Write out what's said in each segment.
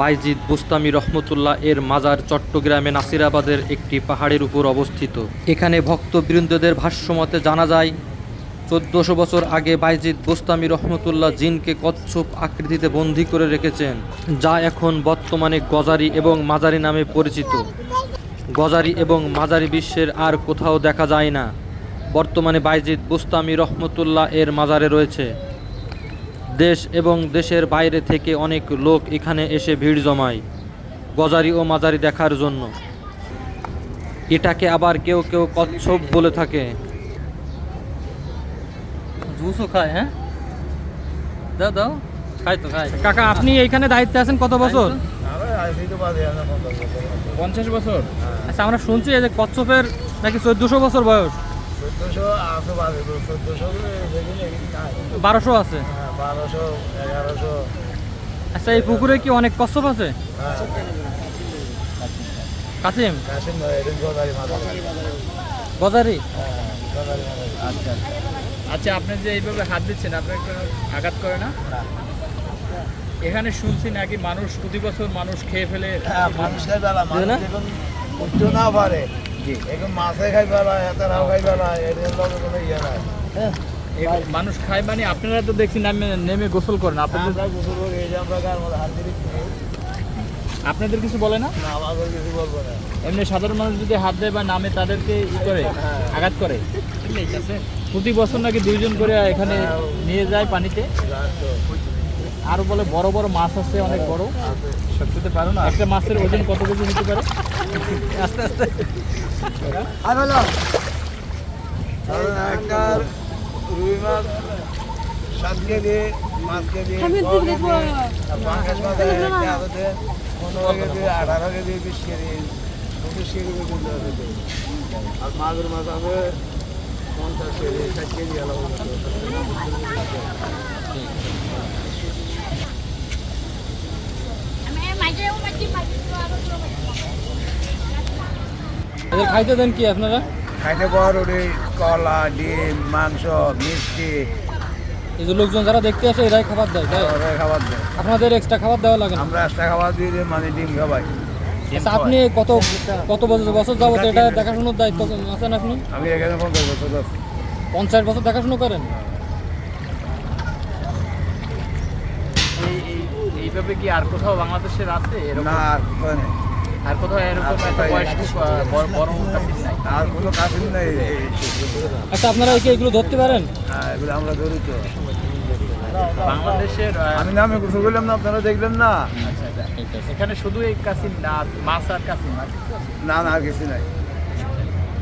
বাইজিদ বুস্তামি রহমতুল্লাহ এর মাজার চট্টগ্রামে নাসিরাবাদের একটি পাহাড়ের উপর অবস্থিত। এখানে ভক্তবৃন্দদের ভাষ্যমতে জানা যায়, চোদ্দশো বছর আগে বাইজিদ বুস্তামি রহমতুল্লাহ জিনকে কচ্ছপ আকৃতিতে বন্দি করে রেখেছেন, যা এখন বর্তমানে গজারি এবং মাজারি নামে পরিচিত। গজারি এবং মাজারি বিশ্বের আর কোথাও দেখা যায় না। বর্তমানে বাইজিদ বুস্তামি রহমতুল্লাহ এর মাজারে রয়েছে। দেশ এবং দেশের বাইরে থেকে অনেক লোক এখানে এসে ভিড় জমায় গজারি ও মাজারি দেখার জন্য। এটাকে আবার কেউ কেউ কচ্ছপ বলে থাকে। জুসও খায় হ্যাঁ? দাও দাও। খাই তো খাই। কাকা আপনি এইখানে দায়িত্বে আছেন কত বছর? পঞ্চাশ বছর। আচ্ছা আমরা শুনছি যে কচ্ছপের নাকি চোদ্দশো বছর বয়স। বারোশো আছে? আচ্ছা এই পুকুরে কি অনেক কচ্ছপ আছে? কাসিম? গোদারি মাথা গজারি আচ্ছা। আচ্ছা আপনি যে এইভাবে হাত দিচ্ছেন আপনার আঘাত করে না? এখানে শুনছি নাকি মানুষ প্রতি বছর মানুষ খেয়ে ফেলে হ্যাঁ মানুষ না পারে। এখন মাছে লগে কোনো ইয়ে নাই। মানুষ খায় মানে আপনারা তো দেখছি নামে নেমে গোসল করেন আপনাদের আমরা গোসল করি এই যে আমরা গার মধ্যে হাত দিচ্ছি। আপনাদের কিছু বলে না? না আমাদের কিছু বলব না। এমনি সাধারণ মানুষ যদি হাত দেয় বা নামে তাদেরকে ই করে আঘাত করে। প্রতি বছর নাকি দুইজন করে এখানে নিয়ে যায় পানিতে? আরও বলে বড় বড় মাছ আছে অনেক বড়। সত্যি পারো না? একটা মাছের ওজন কত কেজি হতে পারে? আস্তে আস্তে। আর হলো একটা রুই মাছ সাত কেজি পাঁচ কেজি আর মাছ পনেরো কেজি আঠারো কেজি বিশ কেজি পঁচিশ কেজি পর্যন্ত আর মাগুর মাছ আছে পঞ্চাশ কেজি ষাট কেজি আলাদা এদের খাইতে দেন কি আপনারা? খাইতে পাউরুটি কলা ডিম মাংস মিষ্টি। এই যে লোকজন যারা দেখতে আসে এরাই খাবার দেয় তাই? ওরা খাবার দেয়। আপনাদের এক্সট্রা খাবার দেওয়া লাগে না? আমরা একটা খাবার দিয়ে দিই মানে ডিম খাবাই আচ্ছা আপনি কত কত বছর বছর যাবত এটা দেখাশোনার দায়িত্ব আছেন আপনি? আমি এখানে পঞ্চাশ বছর আছি। পঞ্চাশ বছর দেখাশোনা করেন? এই- এই- এইভাবে কি আর কোথাও বাংলাদেশের আছে? এরকম? না আর কোথাও নেই। আর কোথাও এরকম একটা বয়স্ক বড় বড় কাশিম নাই। আর কোনো কাশিম নেই। আচ্ছা আপনারা কি এগুলো ধরতে পারেন? হ্যাঁ, এগুলো আমরা ধরি তো। বাংলাদেশের আমি নামে গোসল করলাম না আপনারা দেখলেন না? আচ্ছা আচ্ছা। এখানে শুধু এই কাশিম না মাছ আর আর না না আর কিছু নাই।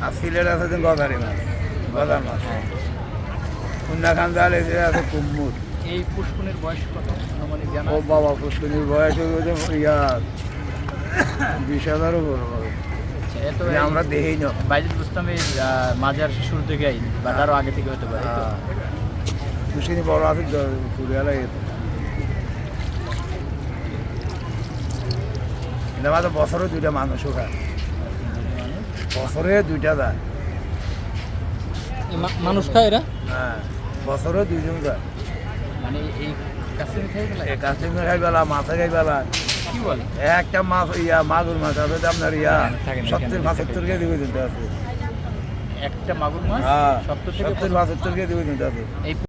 আর সিলেট আছে যে গদারি মাছ গদার মাছ। কুন্ডা খান জালে যে আছে কুম্মুর এই পুষ্কুনির বয়স কত? মানে জানা ও বাবা পুষ্করির বয়স হয়ে ইয়া বিশ হাজারও বড় হবে। এত মানে আমরা দেখি না। বাইজুল বুস্তামের মাজার শুরু থেকেই বা তারও আগে থেকে হতে পারে তো? পুষ্করি বড় আছে পুরিয়ালা এটা মাত্র বছরে দুইটা মানুষও খায়। বছরে দুইটা যায়। মানুষ খায় এরা? হ্যাঁ বছরে দুইজন যায়। মানে এই কাশ্মীর খাই বেলা মাছে খাই বেলা কি বলে? একটা মাছ ইয়া মাগুর মাছ আছে আপনার ইয়া থাকেন, সত্তর পঁচাত্তর কেজি পর্যন্ত আছে। একটা মাগুর মাছ হ্যাঁ সত্তর থেকে পঁচাত্তর কেজি পর্যন্ত আছে।